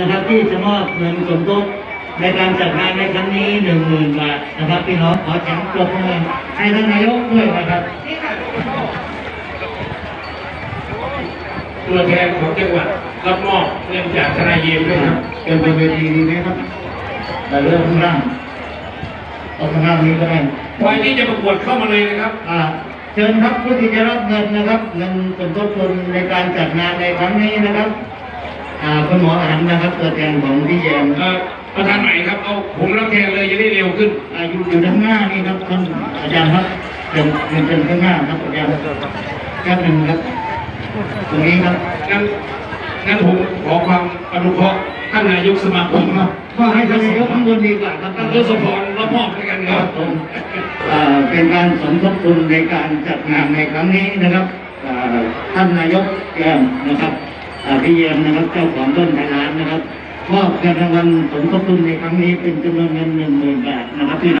นะครับที่จะมอบเงินสมทบในการจัดงานในครั้งนี้หนึ่งหมื่นบาทนะครับพี่น้องขอแจ้งปรบมือให้ท่านนายกด้วยนะครับตัวแทนของจังหวัดรับมอบเงินจากทนายเยมด้วยครับเกินบนเวทีดีไหมครับแต่เรื่องข้างล่างเอาข้างล่างนี้ก็ได้ใครที่จะประกวดเข้ามาเลยนะครับอ่าเชิญครับผู้ที่จะรับเงินนะครับ เงินสมทบทุนในการจัดงานในครั้งนี้นะครับ อ่าคุณหมออันนะครับตัวแทนของพี่แยมเอ่อประธานใหม่ครับเอาผมรับแทนเลยจะได้เร็วขึ้นอ่าอยู่อยู่ด้านหน้านี่ครับท่านอาจารย์ครับเดินเดินเดินข้างหน้าครับอาจารย์แค่หนึ่งครับ ตรงนี้ครับงั้นงั้นผมขอความอนุเคราะห์ท่านนายกสมาคมครับก็ให้ท่านนายกข้างบนดีกว่าครับท่านทศพรรับมอบด้วยกันคครัรับบผมอ่าเป็นการสมทบทุนในการจัดงานในครั้งนี้นะครับอ่าท่านนายกแยมนะครับอ่า พี่เยมนะครับเจ้าของต้นไทยร้านนะครับมอบเงินรางวัลสมทบทุนในครั้งนี้เป็นจำนวนเงินหนึ่งหมื่นบาทนะครับพี่